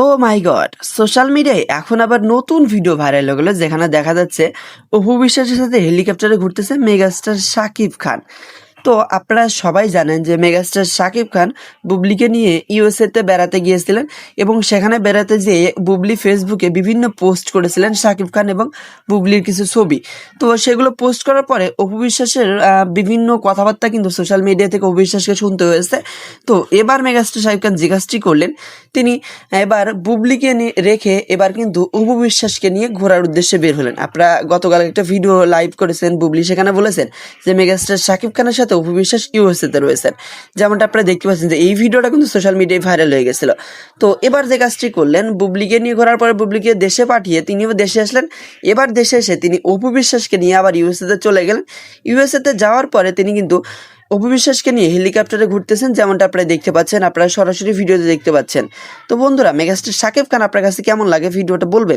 ও মাই god social মিডিয়ায় এখন আবার নতুন ভিডিও ভাইরাল হয়ে গেলো, যেখানে দেখা যাচ্ছে অপু বিশ্বাসের সাথে হেলিকপ্টারে ঘুরতেছে মেগাস্টার শাকিব খান। তো আপনারা সবাই জানেন যে মেগাস্টার শাকিব খান বুবলিকে নিয়ে ইউএসএতে বেড়াতে গিয়েছিলেন এবং সেখানে বেড়াতে যেয়ে বুবলি ফেসবুকে বিভিন্ন পোস্ট করেছিলেন শাকিব খান এবং বুবলির কিছু ছবি। তো সেগুলো পোস্ট করার পরে অপু বিশ্বাসের বিভিন্ন কথাবার্তা কিন্তু সোশ্যাল মিডিয়া থেকে অপু বিশ্বাসকে শুনতে হয়েছে। তো এবার মেগাস্টার শাকিব খান জিজ্ঞাসটি করলেন, তিনি এবার বুবলিকে রেখে এবার কিন্তু অপু বিশ্বাসকে নিয়ে ঘোরার উদ্দেশ্যে বের হলেন। আপনারা গতকাল একটা ভিডিও লাইভ করেছেন, বুবলি সেখানে বলেছেন যে মেগাস্টার শাকিব খানের সাথে অপু বিশ্বাস ইউএসএতে রয়েছেন। যেমনটা আপনারা দেখতে পাচ্ছেন যে এই ভিডিওটা কিন্তু সোশ্যাল মিডিয়ায় ভাইরাল হয়ে গেছিল। তো এবার যে কাজটি করলেন, বুবলিকে নিয়ে ঘোরার পরে বুবলিকে দেশে পাঠিয়ে তিনিও দেশে আসলেন। এবার দেশে এসে তিনি অপু বিশ্বাসকে নিয়ে আবার ইউএসএতে চলে গেলেন। ইউএসএতে যাওয়ার পরে তিনি কিন্তু অপু বিশ্বাসকে নিয়ে হেলিকপ্টারে ঘুরতেছেন, যেমনটা আপনারা দেখতে পাচ্ছেন। আপনারা সরাসরি ভিডিওতে দেখতে পাচ্ছেন। তো বন্ধুরা, মেগাস্টার সাকিব খান আপনার কাছে কেমন লাগে? ভিডিওটা বলবেন?